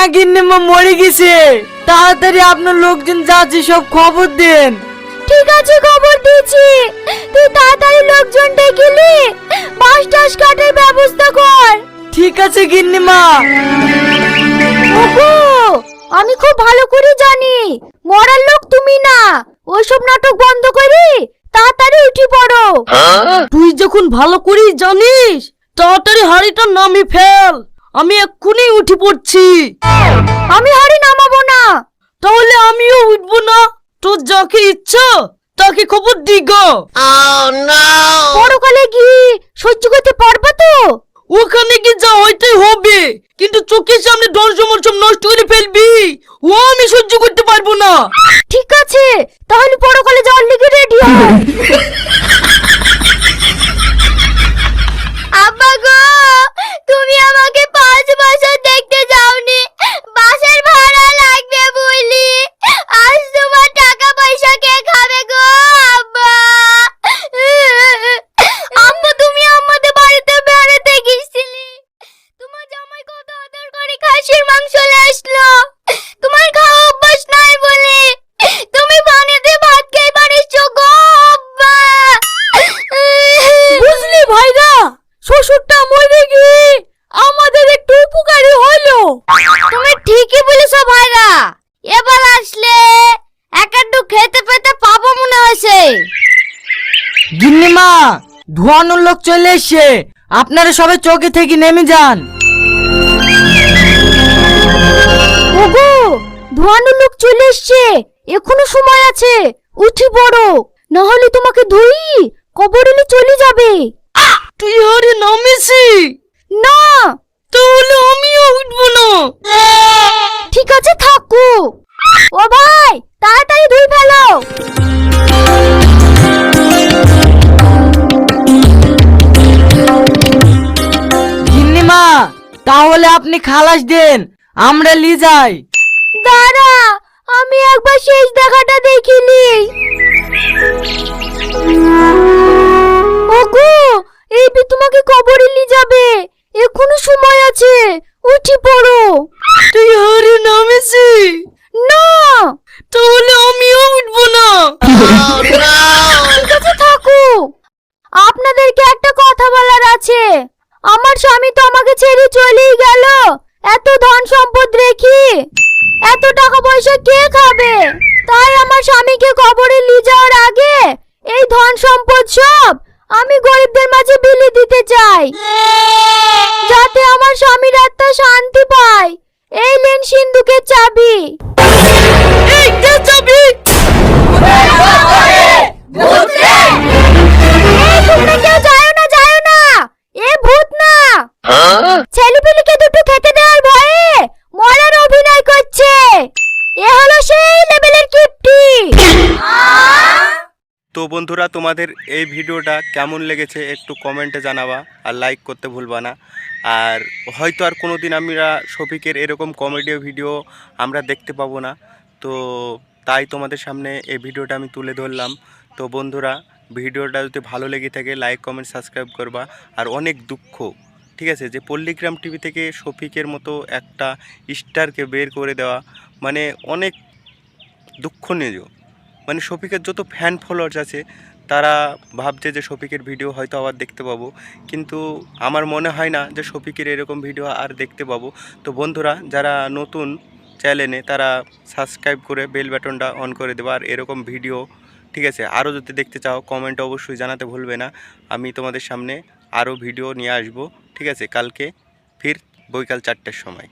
হ্যাঁ গিন্নিমা মরে গেছে। তাড়াতাড়ি আপনার লোকজন যাচ্ছে সব খবর দেন। ঠিক আছে খবর দিয়েছি তুই তাড়াতাড়ি লোকজন ডেকেলি বাস টাস কাটার ব্যবস্থা কর। ঠিক আছে গিন্নিমা। ওগো আমি খুব ভালো করে জানি। মরার লোক তুমি না। ওইসব নাটক বন্ধ করে তাড়াতাড়ি উঠে পড়ো। তুই যখন ভালো করেই জানিস তাড়াতাড়ি হাড়িটা নামি ফেল। আমি এক্ষুনি উঠে পড়ছি। আমি হাড়ি নামাবো না। তাহলে আমিও উঠবো না। তোর যাকে ইচ্ছা তাকে খবর দিগ? পরকালে গিয়ে সহ্য করতে পারবা তো? ওখানে কি যা হইতে হবে। কিন্তু চোখের সামনে সব নষ্ট করে ফেলবি। ও আমি সহ্য করতে পারব না। ঠিক আছে তাহলে পরকালে যাওয়ার লিগে রেডি হ আব্বা গো তুমি আমাকে পাঁচ বছর দেখতে যাওনি বাসের ভাড়া লাগবে বলি আজ তোমার টাকা পয়সা কে খাবে গো আব্বা আম্মা তুমি আমাদের বাড়িতে বেড়াতে গেছিলি তোমার জামাই কত আদর করে নিয়ে আসলো। তোমার খাওয়া অভ্যাস নাই বলে। তুমি বানিয়ে ভাত খেয়ে পারিস গো আব্বা। বুঝলি ভাইরা শ্বশুরটা মরে গিয়ে আমাদের একটু উপকারী হলো। তুমি ঠিকই বলেছ ভাইরা। এবার আসলে এক একটু খেতে পেতে পাবো মনে হয়েছে। গিন্নিমা ধোয়ানোর লোক চলে এসছে। আপনারা সবাই চৌকি থেকে নেমে যান। ধোয়ানো লোক চলে এসছে। এখনও সময় আছে। উঠি পড়ো। না হলে তোমাকে ধুই কবরেলে চলে যাবে। তুই হারে নামেছি? না। তাহলে আমিও উঠবো না। ঠিক আছে থাকো। ও ভাই তাড়াতাড়ি ধুই ফেলো। তাহলে আপনি খালাস দেন আমরা লি যাই। আমি একবার শেষ দেখাটা দেখিনি। ওগো এই বি তোমাকে কবরে নিয়ে যাবে। এখনও সময় আছে উঠি পড়ো। তুই হারে নামেছি। না! তাহলে আমিও উঠবো না। ঠিক আছে থাকো। আপনাদেরকে একটা কথা বলার আছে। আমার স্বামী তো আমাকে ছেড়ে চলেই গেল। এত ধন সম্পদ রেখে। এত টাকা পয়সা কে খাবে? তাই আমার স্বামীকে কবরে নিয়ে যাওয়ার আগে এই ধন সম্পদ সব আমি গরিবদের মাঝে বিলি দিতে চাই। যাতে আমার স্বামীর আত্মা শান্তি পায়। এই লেন সিন্ধুকের চাবি। তো বন্ধুরা, তোমাদের এই ভিডিওটা কেমন লেগেছে একটু কমেন্টে জানাবা আর লাইক করতে ভুলবা না। আর হয়তো আর কোনো দিন আমরা শফিকের এরকম কমেডি ভিডিও আমরা দেখতে পাবো না। তো তাই তোমাদের সামনে এই ভিডিওটা আমি তুলে ধরলাম। তো বন্ধুরা, ভিডিওটা যদি ভালো লেগে থাকে লাইক কমেন্ট সাবস্ক্রাইব করবা। আর অনেক দুঃখ, ঠিক আছে? যে পল্লিগ্রাম টিভি থেকে শফিকের মতো একটা স্টারকে বের করে দেওয়া মানে অনেক দুঃখনীয় মানে শফিকের যত ফ্যান ফলোয়ার্স আছে, তারা ভাবছে যে শফিকের ভিডিও হয়তো আবার দেখতে পাবো। কিন্তু আমার মনে হয় না যে শফিকের এরকম ভিডিও আর দেখতে পাবো। তো বন্ধুরা, যারা নতুন চ্যানেলে তারা সাবস্ক্রাইব করে বেল বাটনটা অন করে দেবো। আর এরকম ভিডিও ঠিক আছে আরও যদি দেখতে চাও কমেন্টে অবশ্যই জানাতে ভুলবে না। আমি তোমাদের সামনে আরও ভিডিও নিয়ে আসব, ঠিক আছে? কালকে ফির বৈকাল চারটের সময়।